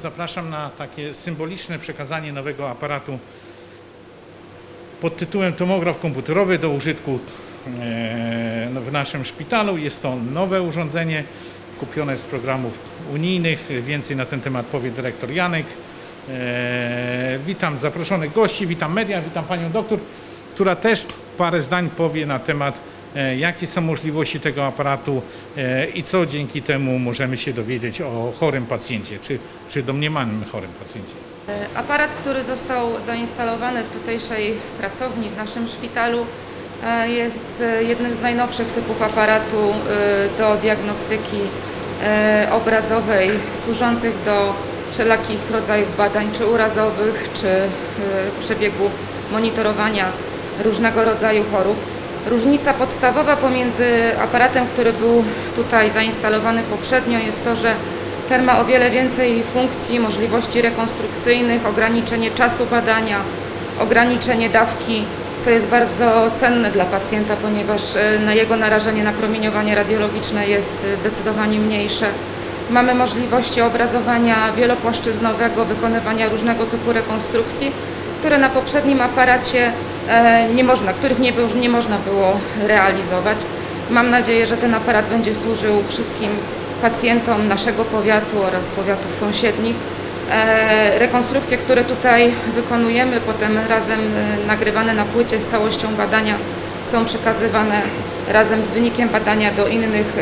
zapraszam na takie symboliczne przekazanie nowego aparatu pod tytułem tomograf komputerowy do użytku e, w naszym szpitalu. Jest to nowe urządzenie kupione z programów unijnych. Więcej na ten temat powie dyrektor Janek. E, Witam zaproszonych gości, witam media, witam panią doktor, która też parę zdań powie na temat jakie są możliwości tego aparatu e, i co dzięki temu możemy się dowiedzieć o chorym pacjencie, czy, czy domniemanym chorym pacjencie. Aparat, który został zainstalowany w tutejszej pracowni w naszym szpitalu e, jest e, jednym z najnowszych typów aparatu e, do diagnostyki e, obrazowej służących do wszelakich rodzajów badań, czy urazowych, czy e, przebiegu monitorowania różnego rodzaju chorób. Różnica podstawowa pomiędzy aparatem, który był tutaj zainstalowany poprzednio jest to, że ten ma o wiele więcej funkcji, możliwości rekonstrukcyjnych, ograniczenie czasu badania, ograniczenie dawki, co jest bardzo cenne dla pacjenta, ponieważ e, na jego narażenie na promieniowanie radiologiczne jest e, zdecydowanie mniejsze. Mamy możliwości obrazowania wielopłaszczyznowego, wykonywania różnego typu rekonstrukcji, które na poprzednim aparacie e, nie można, których nie, nie można było realizować. Mam nadzieję, że ten aparat będzie służył wszystkim pacjentom naszego powiatu oraz powiatów sąsiednich. E, Rekonstrukcje, które tutaj wykonujemy, potem razem e, nagrywane na płycie z całością badania są przekazywane razem z wynikiem badania do innych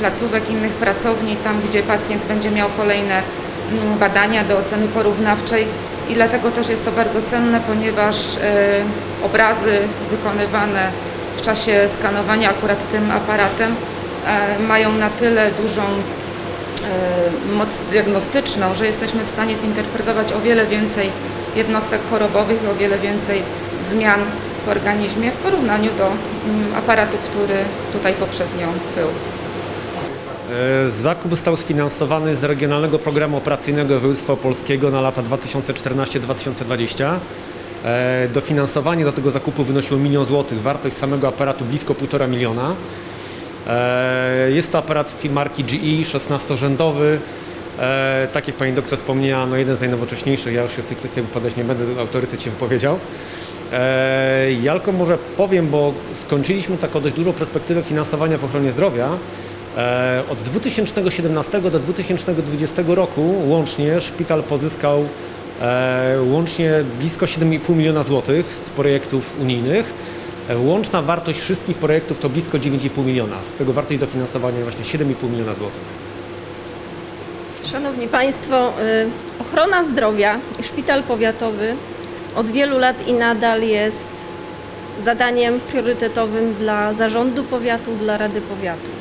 placówek, innych pracowni, tam gdzie pacjent będzie miał kolejne mm, badania do oceny porównawczej i dlatego też jest to bardzo cenne, ponieważ e, obrazy wykonywane w czasie skanowania akurat tym aparatem e, mają na tyle dużą e, moc diagnostyczną, że jesteśmy w stanie zinterpretować o wiele więcej jednostek chorobowych i o wiele więcej zmian w organizmie w porównaniu do mm, aparatu, który tutaj poprzednio był. E, Zakup został sfinansowany z Regionalnego Programu Operacyjnego Województwa Polskiego na lata 2014-2020. E, Dofinansowanie do tego zakupu wynosiło milion złotych, wartość samego aparatu blisko 1,5 miliona. E, Jest to aparat marki GE, 16-rzędowy. E, Tak jak Pani doktor wspomniała, no jeden z najnowocześniejszych, ja już się w tych kwestiach wypowiadać nie będę, autorytet się wypowiedział. Ja tylko może powiem, bo skończyliśmy taką dość dużą perspektywę finansowania w ochronie zdrowia. E, Od 2017 do 2020 roku łącznie szpital pozyskał e, łącznie blisko 7,5 miliona złotych z projektów unijnych. E, Łączna wartość wszystkich projektów to blisko 9,5 miliona. Z tego wartość dofinansowania właśnie 7,5 miliona złotych. Szanowni Państwo, ochrona zdrowia i szpital powiatowy od wielu lat i nadal jest zadaniem priorytetowym dla zarządu powiatu, dla Rady Powiatu.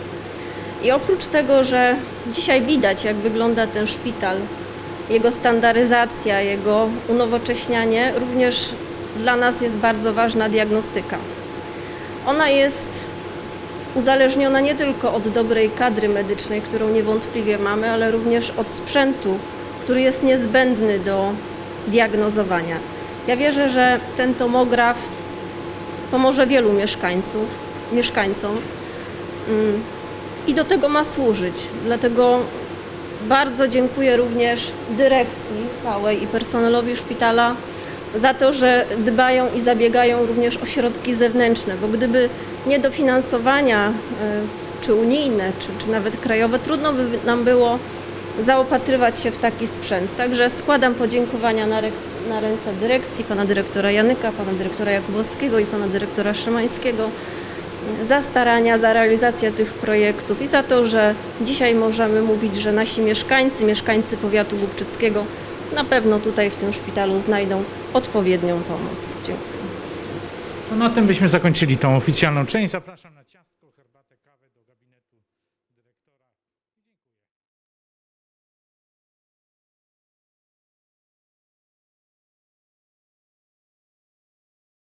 I oprócz tego, że dzisiaj widać, jak wygląda ten szpital, jego standaryzacja, jego unowocześnianie, również dla nas jest bardzo ważna diagnostyka. Ona jest uzależniona nie tylko od dobrej kadry medycznej, którą niewątpliwie mamy, ale również od sprzętu, który jest niezbędny do diagnozowania. Ja wierzę, że ten tomograf pomoże wielu mieszkańców, mieszkańcom mm, i do tego ma służyć. Dlatego bardzo dziękuję również dyrekcji całej i personelowi szpitala za to, że dbają i zabiegają również o środki zewnętrzne, bo gdyby nie dofinansowania y, czy unijne, czy, czy nawet krajowe, trudno by nam było zaopatrywać się w taki sprzęt. Także składam podziękowania na, na ręce dyrekcji, pana dyrektora Janyka, pana dyrektora Jakubowskiego i pana dyrektora Szymańskiego za starania, za realizację tych projektów i za to, że dzisiaj możemy mówić, że nasi mieszkańcy, mieszkańcy powiatu głubczyckiego na pewno tutaj w tym szpitalu znajdą odpowiednią pomoc. Dziękuję. To na tym byśmy zakończyli tą oficjalną część. Zapraszam na ciasto.